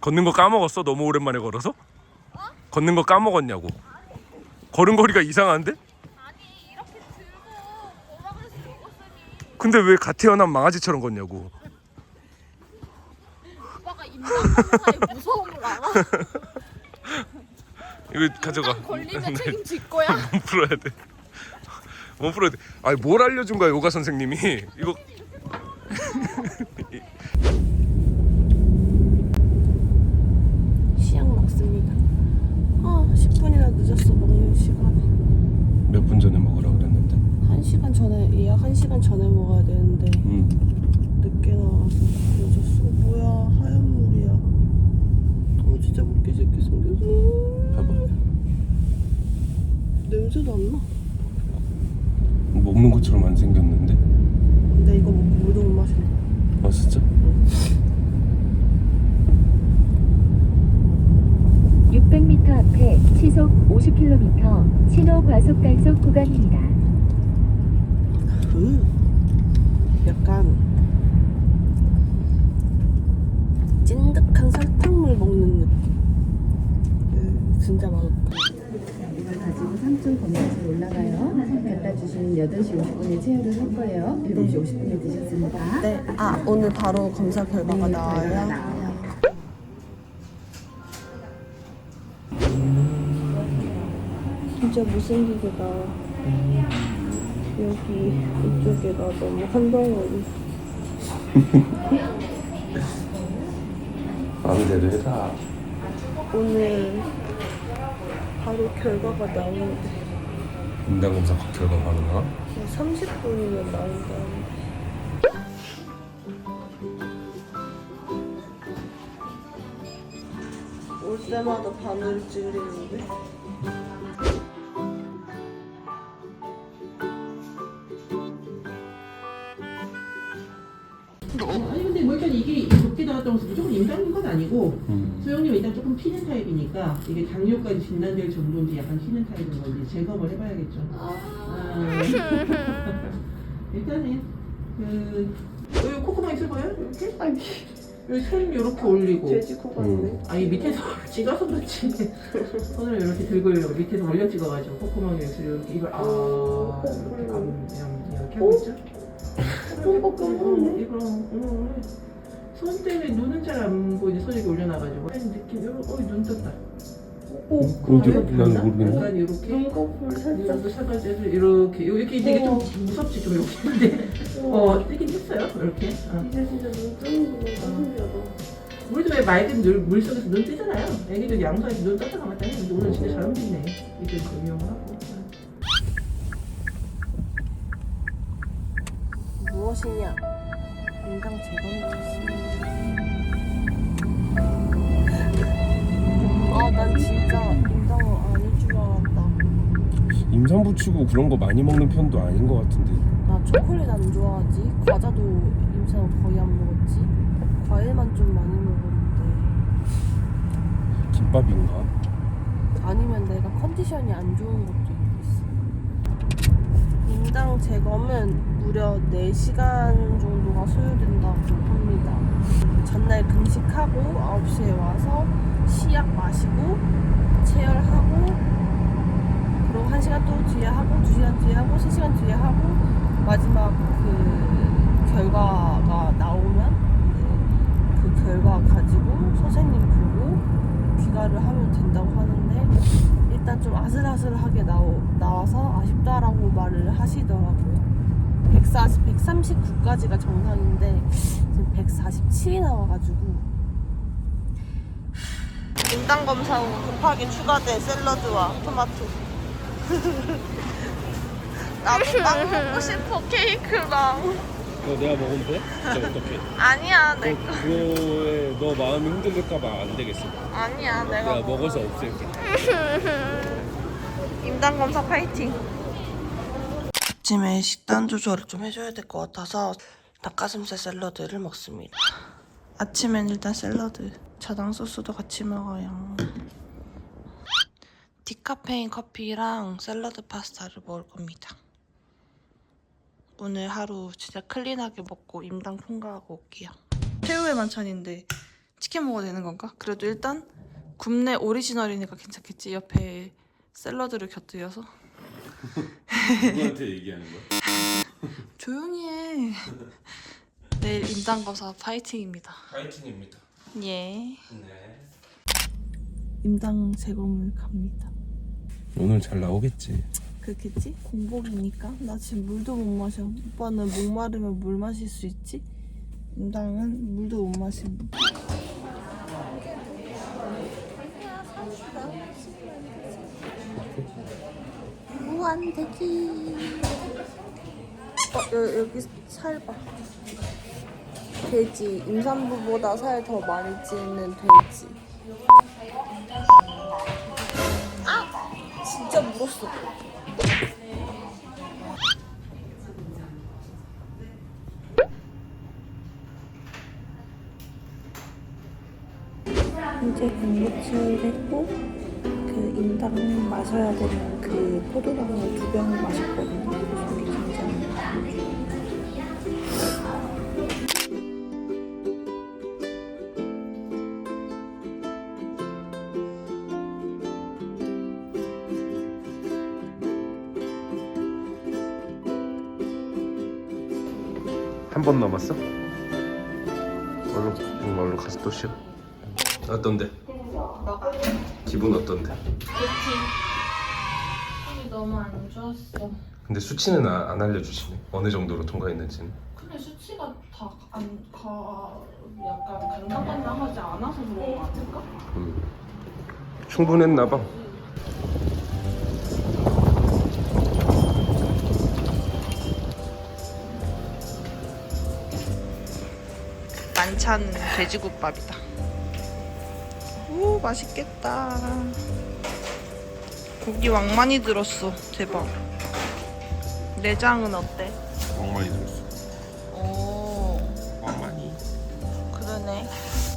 걷는 거 까먹었어? 너무 오랜만에 걸어서? 걷는 거 까먹었냐고. 걸음걸이가 이상한데? 아니 이렇게 들고 그래서 먹었으니 근데 왜갓 태어난 망아지처럼 걷냐고. 오빠가 인간 사의 무서움을 알아? 이거 가져가. 걸리면 책임질 거야. 몸 풀어야 돼. 몸 풀어야 돼. 아니 뭘 알려준 거야 요가 선생님이? 이거 시약 먹습니다. 아, 10분이나 늦었어 먹는 시간에. 몇 분 전에 먹으라 그랬는데. 1시간 전에 예약 1시간 전에 먹어야 되는데 응. 늦게 나와서 늦었어. 뭐야 하얀 물이야. 어 진짜 먹기 싫게 생겼어. 봐봐. 냄새도 안 나. 먹는 것처럼 안 생겼는데. 근데 이거 먹고 물도 못 마시네. 아 진짜? 600m 앞에 시속 50km 신호 과속 단속 구간입니다. 그 약간 찐득한 설탕물 먹는 느낌. 음, 진짜 맛없다. 이걸 가지고 3층 건너서 올라가요. 갖다 주시는 8시 50분에 체열을 할 거예요. 7시 50분에 드셨습니다. 네. 아 오늘 바로 검사 결과가 나와요. 진짜 못생기게 나와. 여기 이쪽에가 너무 한 덩어리. 마음대로 해라. 오늘 바로 결과가 나오는데 인당 검사 결과 바로 나. 30분이면 나온다는데. 올 때마다 바늘 찔리는데. 일단 이게 적게 나왔다고 해서 무조건 임당인 건 아니고 음. 소영님 일단 조금 피는 타입이니까 이게 당뇨까지 진단될 정도인지 약간 피는 타입인 건지 점검을 해봐야겠죠. 아. 일단은 그 여기 콧구멍 있을 거예요? 이렇게? 아니 여기 손 이렇게 올리고 돼지 코 같네. 아니 밑에서 찍어서 그렇지 손을 이렇게 들고 이렇게 밑에서 올려 찍어가지고 콧구멍에 이렇게 입을 아 오, 이렇게 오. 안 이렇게 이렇게 하고 있죠? 뽕뽕뽕 이거 어, 손 때문에 눈은 잘 안 보이는데 손 이렇게 올려놔가지고 하는 느낌 이런 어눈 떴다 오, 근데 이거 난? 모르겠네. 약간 이렇게 눈꺼풀 살짝. 이것도 살까지해서 이렇게 이렇게 되게 좀 무섭지 좀 이렇게 근데 어 뜨긴 했어요 이렇게 어. 이제 진짜 눈 뜨는 거 신기하다. 우리도 왜 맑은 물, 물 속에서 눈 뜨잖아요 애기들 양수에서 눈 떴다 감았다 해 근데 오늘 진짜 잘 움직이네 이들 조명을 하고 무엇이냐? 인강 재건해줬습니다. 아, 난 진짜 인강을 아닐 줄 알았다. 임산부 치고 그런 거 많이 먹는 편도 아닌 것 같은데. 나 초콜릿 안 좋아하지. 과자도 임산 후 거의 안 먹었지. 과일만 좀 많이 먹었는데. 김밥인가? 아니면 내가 컨디션이 안 좋은 것도. 제검은 무려 4시간 정도가 소요된다고 합니다. 전날 금식하고 9시에 와서 시약 마시고 체열하고 그리고 1시간 또 뒤에 하고 2시간 뒤에 하고 3시간 뒤에 하고 마지막 그 결과가 나오면 그 결과 가지고 선생님 보고 귀가를 하면 된다고 하는데 좀 아슬아슬하게 나오, 나와서 아쉽다라고 말을 하시더라고요. 140, 139까지가 정상인데 지금 147이 나와가지고 인당 검사 후 급하게 추가된 샐러드와 토마토. 나도 빵 먹고 싶어 케이크랑. 너 내가 먹으면 돼? 진짜 어떡해? 아니야 내 거. 그거에 너 마음이 흔들릴까봐 안 되겠어. 아니야 내가 내가 먹어서 없앨게. 임당 검사 파이팅. 아침에 식단 조절을 좀 해줘야 될 것 같아서 닭가슴살 샐러드를 먹습니다. 아침엔 일단 샐러드, 자당 소스도 같이 먹어요. 디카페인 커피랑 샐러드 파스타를 먹을 겁니다. 오늘 하루 진짜 클린하게 먹고 임당 통과하고 올게요. 최후의 만찬인데 치킨 먹어도 되는 건가? 그래도 일단 굽네 오리지널이니까 괜찮겠지. 옆에 샐러드를 곁들여서 누구한테 얘기하는 거야? 조용히 해. 내일 임당 검사 파이팅입니다. 파이팅입니다. 예. 네. 임당 제공을 갑니다. 오늘 잘 나오겠지. 그렇겠지? 공복이니까 나 지금 물도 못 마셔. 오빠는 목 마르면 물 마실 수 있지? 임당은 물도 못 마십니다. 무한대기. 어 여, 여기 살 봐. 돼지 임산부보다 살 더 많이 찌는 돼지. 아 진짜 물었어. 이제 공부치를 했고 그 인당 마셔야 되는 그 포도당을 두 병을 마셨거든요. 속이 굉장히 한번 남았어? 얼른 응, 얼른 가서 또 쉬어. 어떤데? 기분 어떤데? 너무 안 좋았어. 근데 수치는 아- 안 알려주시네. 어느 정도로 통과했는지는. 근데 수치가 다 안 가 약간 간당간당하지 않아서 그런 거 같을까? 음. 충분했나 봐. 만찬 돼지국밥이다. 오 맛있겠다. 고기 왕 많이 들었어. 대박. 내장은 어때? 엉망이 들었어.